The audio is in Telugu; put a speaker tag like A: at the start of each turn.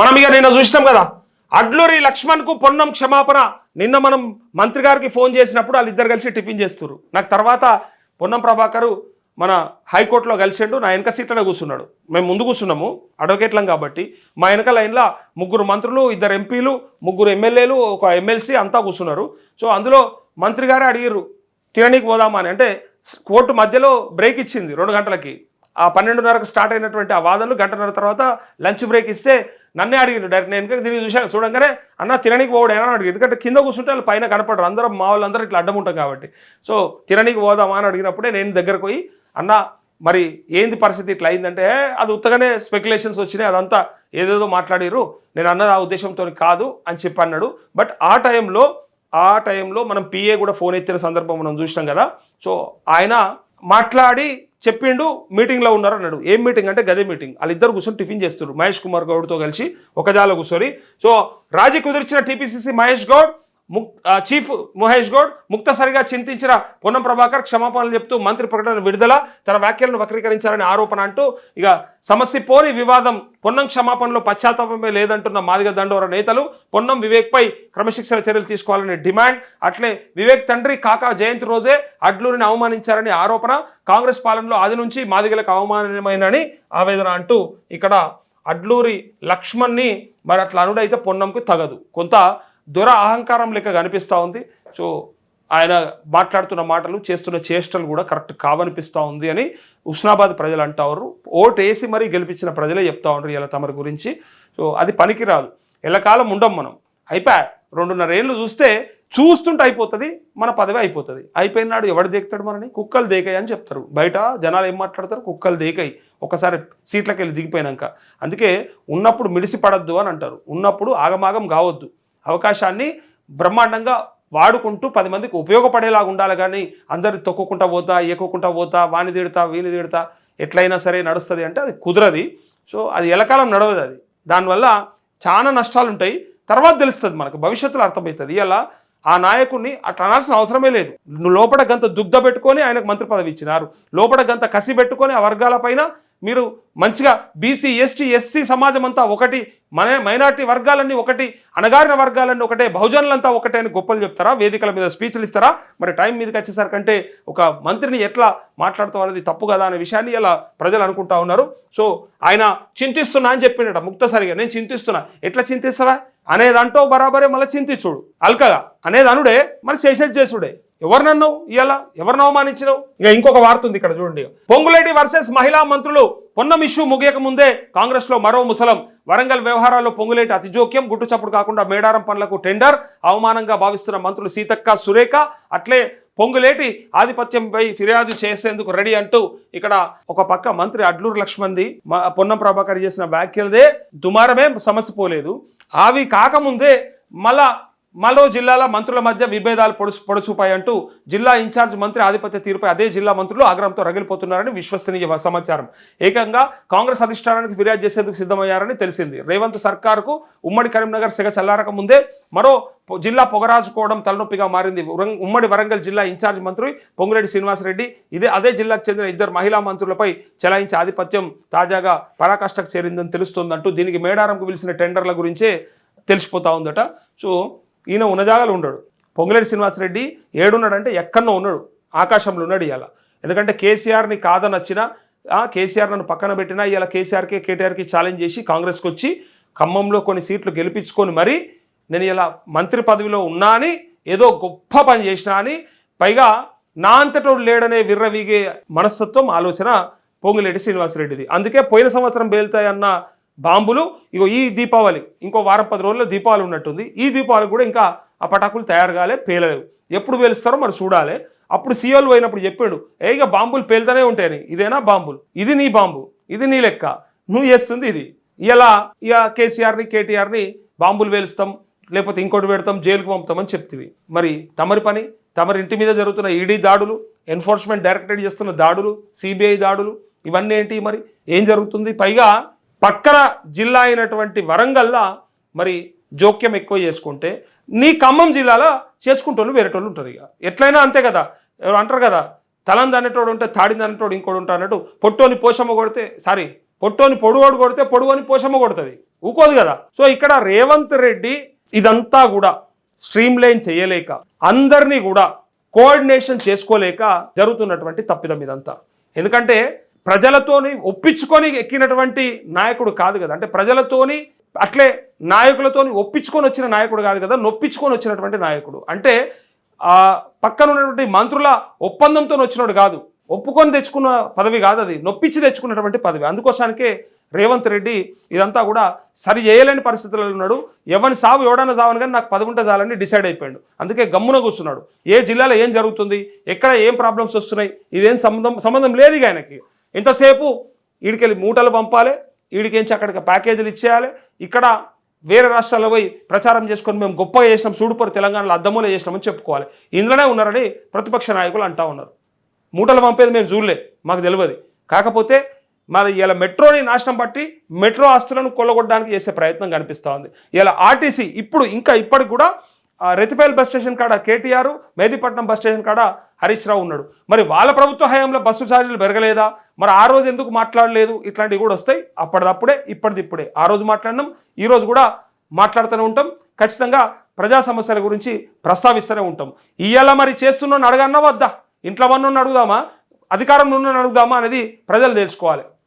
A: మనం ఇక నిన్న చూసినాం కదా. అడ్లూరి లక్ష్మణ్కు పొన్నం క్షమాపణ నిన్న మనం మంత్రి గారికి ఫోన్ చేసినప్పుడు వాళ్ళు ఇద్దరు కలిసి టిఫిన్ చేస్తున్నారు నాకు తర్వాత పొన్నం ప్రభాకరు మన హైకోర్టులో కలిసిండు నా వెనక సీట్లోనే కూర్చున్నాడు. మేము ముందు కూర్చున్నాము అడ్వకేట్లం కాబట్టి. మా వెనక లైన్లో ముగ్గురు మంత్రులు ఇద్దరు ఎంపీలు ముగ్గురు ఎమ్మెల్యేలు ఒక ఎమ్మెల్సీ అంతా కూర్చున్నారు. సో అందులో మంత్రి గారే అడిగిర్రు తిననీకి పోదామా అని అంటే కోర్టు మధ్యలో బ్రేక్ ఇచ్చింది రెండు గంటలకి. ఆ పన్నెండున్నరకు స్టార్ట్ అయినటువంటి ఆ వాదనలు గంటన్నర తర్వాత లంచ్ బ్రేక్ ఇస్తే నన్నే అడిగిండు. డైరెక్ట్ నేను దీన్ని తిరిగి చూశాను. చూడంగానే అన్న తిననీకి పోవడేనా అని అడిగింది ఎందుకంటే కింద కూర్చుంటే వాళ్ళు పైన కనపడరు. అందరం మా వాళ్ళందరూ ఇట్లా అడ్డం ఉంటాం కాబట్టి. సో తిననీకి పోదామా అని అడిగినప్పుడే నేను దగ్గరకు పోయి అన్న మరి ఏంది పరిస్థితి ఇట్లా అయిందంటే "ఏ, అది ఉత్తగానే స్పెక్యులేషన్స్ వచ్చినాయి. అదంతా ఏదేదో మాట్లాడిరు నేను అన్నది ఆ ఉద్దేశంతో కాదు అని చెప్పి అన్నాడు. బట్ ఆ టైంలో ఆ టైంలో మనం పిఏ కూడా ఫోన్ ఎత్తిన సందర్భం మనం చూసినాం కదా. సో ఆయన మాట్లాడి చెప్పిండు మీటింగ్లో ఉన్నారు అన్నాడు. ఏం మీటింగ్ అంటే గదే మీటింగ్ వాళ్ళిద్దరు కూర్చొని టిఫిన్ చేస్తారు మహేష్ కుమార్ గౌడ్తో కలిసి ఒక జాలో కూర్చొని. సో రాజీ కుదిర్చిన టీపీసీసీ మహేష్ గౌడ్ ముక్ చీఫ్ మహేష్ గౌడ్ ముక్తసరిగా చింతించిన పొన్నం ప్రభాకర్ క్షమాపణలు చెప్తూ మంత్రి ప్రకటన విడుదల తన వ్యాఖ్యలను వక్రీకరించారని ఆరోపణ అంటూ ఇక సమస్య పోని వివాదం పొన్నం క్షమాపణలో పశ్చాత్తాపమే లేదంటున్న మాదిగ దండోర నేతలు పొన్నం వివేక్పై క్రమశిక్షణ చర్యలు తీసుకోవాలని డిమాండ్. అట్లే వివేక్ తండ్రి కాకా జయంతి రోజే అడ్లూరిని అవమానించారని ఆరోపణ. కాంగ్రెస్ పాలనలో ఆది నుంచి మాదిగలకు అవమానమైనని ఆవేదన అంటూ ఇక్కడ అడ్లూరి లక్ష్మణ్ని మరి అట్లా అనుడైతే పొన్నంకు తగదు. కొంత దొర అహంకారం లెక్క కనిపిస్తూ ఉంది. సో ఆయన మాట్లాడుతున్న మాటలు చేస్తున్న చేష్టలు కూడా కరెక్ట్ కావనిపిస్తూ ఉంది అని ఉస్నాబాద్ ప్రజలు అంటారు ఓటు వేసి మరీ గెలిపించిన ప్రజలే చెప్తా ఉంటారు ఇలా తమరి గురించి. సో అది పనికిరాదు. ఎల్లకాలం ఉండం మనం. అయిపోయా రెండున్నర ఏళ్ళు చూస్తే చూస్తుంటే అయిపోతుంది మన పదవి అయిపోతుంది. అయిపోయినాడు ఎవడు దేకుతాడు మనని? కుక్కలు దేకాయి అని చెప్తారు. బయట జనాలు ఏం మాట్లాడతారు? కుక్కలు దేకాయి ఒకసారి సీట్లకు వెళ్ళి దిగిపోయినాక. అందుకే ఉన్నప్పుడు మిడిసి పడద్దు అని అంటారు. ఉన్నప్పుడు ఆగమాగం కావద్దు. అవకాశాన్ని బ్రహ్మాండంగా వాడుకుంటూ పది మందికి ఉపయోగపడేలాగా ఉండాలి కానీ అందరు తొక్కుకుంటా పోతా ఎక్కుకుంటా పోతా వాణి తిడతా వీని తిడతా ఎట్లయినా సరే నడుస్తుంది అంటే అది కుదరది. సో అది ఎలకాలం నడవదు అది. దానివల్ల చాలా నష్టాలు ఉంటాయి. తర్వాత తెలుస్తుంది మనకు. భవిష్యత్తులో అర్థమవుతుంది. ఇలా ఆ నాయకుడిని అట్లా అనాల్సిన అవసరమే లేదు. నువ్వు లోపల గంత దుగ్ధ పెట్టుకొని ఆయనకు మంత్రి పదవి ఇచ్చినారు. లోపల గంత కసి పెట్టుకొని ఆ వర్గాలపైన మీరు మంచిగా బీసీ ఎస్టీ ఎస్సీ సమాజం అంతా ఒకటి మన మైనార్టీ వర్గాలన్నీ ఒకటి అణగారిన వర్గాలన్నీ ఒకటే బహుజనులంతా ఒకటే అని గొప్పలు చెప్తారా? వేదికల మీద స్పీచ్లు ఇస్తారా? మరి టైం మీదకి వచ్చేసరికంటే ఒక మంత్రిని ఎట్లా మాట్లాడతాం అనేది తప్పు కదా అనే విషయాన్ని ఇలా ప్రజలు అనుకుంటా ఉన్నారు. సో ఆయన చింతిస్తున్నా అని చెప్పిండట ముక్తసరిగా. నేను చింతిస్తున్నా. ఎట్లా చింతిస్తావా? అనేదంటో బరాబరే మళ్ళీ చింతించుడు. అల్కగా. అనేది అనుడే మరి చేసేది చేసుడే. ఎవరు నన్ను ఇవాళ ఎవరిని అవమానించినావు? ఇక ఇంకొక వార్త ఉంది ఇక్కడ చూడండి. పొంగులేటి వర్సెస్ మహిళా మంత్రులు పొన్నం ఇష్యూ ముగియక ముందే కాంగ్రెస్లో మరో ముసలం వరంగల్ వ్యవహారాల్లో పొంగులేటి అతి జోక్యం గుట్టు చప్పుడు కాకుండా మేడారం పనులకు టెండర్ అవమానంగా భావిస్తున్న మంత్రులు సీతక్క సురేఖ అట్లే పొంగులేటి ఆధిపత్యంపై ఫిర్యాదు చేసేందుకు రెడీ అంటూ ఇక్కడ ఒక పక్క మంత్రి అడ్లూరు లక్ష్మణ్ది పొన్నం ప్రభాకర్ చేసిన వ్యాఖ్యలదే దుమారమే సమస్య పోలేదు. అవి కాకముందే మళ్ళా మరో జిల్లాల మంత్రుల మధ్య విభేదాలు పొడుసు పొడుచుపాయి అంటూ జిల్లా ఇన్ఛార్జ్ మంత్రి ఆధిపత్య తీరుపై అదే జిల్లా మంత్రులు ఆగ్రహంతో రగిలిపోతున్నారని విశ్వసనీయ సమాచారం. ఏకంగా కాంగ్రెస్ అధిష్టానానికి ఫిర్యాదు చేసేందుకు సిద్ధమయ్యారని తెలిసింది. రేవంత్ సర్కార్కు ఉమ్మడి కరీంనగర్ సెగ చల్లారక ముందే మరో పొ- జిల్లా పొగరాజుకోవడం తలనొప్పిగా మారింది. ఉమ్మడి వరంగల్ జిల్లా ఇన్ఛార్జ్ మంత్రి పొంగిరెడ్డి శ్రీనివాసరెడ్డి ఇదే అదే జిల్లాకు చెందిన ఇద్దరు మహిళా మంత్రులపై చెలాయించే ఆధిపత్యం తాజాగా పరాకాష్ఠకు చేరిందని తెలుస్తోందంటూ దీనికి మేడారంకు పిలిచిన టెండర్ల గురించే తెలిసిపోతా ఉందట. సో ఈయన ఉన్న జాగాలో ఉండడు. పొంగులేటి శ్రీనివాసరెడ్డి ఏడున్నాడంటే ఎక్కడో ఉన్నాడు. ఆకాశంలో ఉన్నాడు ఇవాళ ఎందుకంటే కేసీఆర్ని కాదనొచ్చినా ఆ, కేసీఆర్ నన్ను పక్కన పెట్టినా ఇలా కేసీఆర్కే కేటీఆర్కి ఛాలెంజ్ చేసి కాంగ్రెస్కి వచ్చి ఖమ్మంలో కొన్ని సీట్లు గెలిపించుకొని మరీ నేను ఇలా మంత్రి పదవిలో ఉన్నా అని ఏదో గొప్ప పని చేసినా అని పైగా నా అంతటోడు లేడనే విర్రవీగే మనస్తత్వం ఆలోచన పొంగులేటి శ్రీనివాసరెడ్డిది. అందుకే పోయిన సంవత్సరం పేలుతాయన్న బాంబులు ఇగో ఈ దీపావళి ఇంకో వారం పది రోజుల్లో దీపావళి ఉన్నట్టుంది. ఈ దీపావళి కూడా ఇంకా ఆ పటాకులు తయారు కాలే పేలలేవు ఎప్పుడు పేలుస్తారో మరి చూడాలి. అప్పుడు సీఎల్ పోయినప్పుడు చెప్పాడు ఏ ఇక బాంబులు పేలుతూనే ఉంటాయని. ఇదేనా బాంబులు? ఇది నీ బాంబు. ఇది నీ లెక్క. నువ్వు చేస్తుంది ఇది. ఇలా ఇక కేసీఆర్ని కేటీఆర్ని బాంబులు వేలుస్తాం లేకపోతే ఇంకోటి పెడతాం జైలుకు పంపుతామని చెప్తివి. మరి తమరి పని తమరి ఇంటి మీద జరుగుతున్న ఈడీ దాడులు ఎన్ఫోర్స్మెంట్ డైరెక్టరేట్ చేస్తున్న దాడులు సిబిఐ దాడులు ఇవన్నీ ఏంటి మరి? ఏం జరుగుతుంది? పైగా పక్కన జిల్లా అయినటువంటి వరంగల్లా మరి జోక్యం ఎక్కువ చేసుకుంటే నీ ఖమ్మం జిల్లాలో చేసుకుంటోళ్ళు వేరేటోళ్ళు ఉంటారు ఇక. ఎట్లయినా అంతే కదా. ఎవరు అంటారు కదా తలంది అనేటోడు ఉంటే తాడింది అనేటోడు ఇంకోడు ఉంటా అన్నట్టు పొట్టోని పోషమ్మ కొడితే సారీ పొట్టోని పొడుగోడు కొడితే పొడుగోని పోషమ్మ కొడుతుంది. ఊకోదు కదా. సో ఇక్కడ రేవంత్ రెడ్డి ఇదంతా కూడా స్ట్రీమ్ లైన్ చేయలేక అందరినీ కూడా కోఆర్డినేషన్ చేసుకోలేక జరుగుతున్నటువంటి తప్పిదం ఇదంతా. ఎందుకంటే ప్రజలతోని ఒప్పించుకొని ఎక్కినటువంటి నాయకుడు కాదు కదా. అంటే ప్రజలతోని అట్లే నాయకులతోని ఒప్పించుకొని వచ్చిన నాయకుడు కాదు కదా నొప్పించుకొని వచ్చినటువంటి నాయకుడు. అంటే పక్కన ఉన్నటువంటి మంత్రుల ఒప్పందంతో వచ్చినాడు కాదు. ఒప్పుకొని తెచ్చుకున్న పదవి కాదు అది. నొప్పించి తెచ్చుకున్నటువంటి పదవి. అందుకోసానికే రేవంత్ రెడ్డి ఇదంతా కూడా సరి చేయలేని పరిస్థితుల్లో ఉన్నాడు. ఎవరిని సావు ఎవడన్నా సావని కానీ నాకు పదవి ఉంటే చాలని డిసైడ్ అయిపోయాడు. అందుకే గమ్మున కూర్చున్నాడు. ఏ జిల్లాలో ఏం జరుగుతుంది ఎక్కడ ఏం ప్రాబ్లమ్స్ వస్తున్నాయి ఇదేం సంబంధం సంబంధం లేదు ఇక ఆయనకి. ఇంతసేపు వీడికెళ్ళి మూటలు పంపాలి? వీడికించి అక్కడికి ప్యాకేజీలు ఇచ్చేయాలి? ఇక్కడ వేరే రాష్ట్రాల్లో పోయి ప్రచారం చేసుకొని మేము గొప్పగా చేసినాం సూడుపరి తెలంగాణలో అద్దములో చేసినామని చెప్పుకోవాలి. ఇందులోనే ఉన్నారని ప్రతిపక్ష నాయకులు అంటా ఉన్నారు. మూటలు పంపేది మేము చూడలే మాకు తెలియదు. కాకపోతే మరి ఇలా మెట్రోని నాశనం పట్టి మెట్రో ఆస్తులను కొల్లగొట్టడానికి చేసే ప్రయత్నం కనిపిస్తూ ఉంది. ఇలా ఆర్టీసీ ఇప్పుడు ఇంకా ఇప్పటికి కూడా రెతిపేల్ బస్ స్టేషన్ కాడ కేటీఆర్ మెహదీపట్నం బస్ స్టేషన్ కాడ హరీష్ రావు ఉన్నాడు. మరి వాళ్ళ ప్రభుత్వ హయాంలో బస్సు ఛార్జీలు పెరగలేదా? మరి ఆ రోజు ఎందుకు మాట్లాడలేదు? ఇట్లాంటివి కూడా వస్తాయి. అప్పటిదప్పుడే ఇప్పటిది ఇప్పుడే ఆ రోజు మాట్లాడినాం. ఈరోజు కూడా మాట్లాడుతూనే ఉంటాం. ఖచ్చితంగా ప్రజా సమస్యల గురించి ప్రస్తావిస్తూనే ఉంటాం. ఇయ్యాల మరి చేస్తున్నాను అడగన్నా వద్దా ఇంట్లో వన్న అడుగుదామా? అధికారంలో ఉన్న అడుగుదామా అనేది ప్రజలు తెలుసుకోవాలి.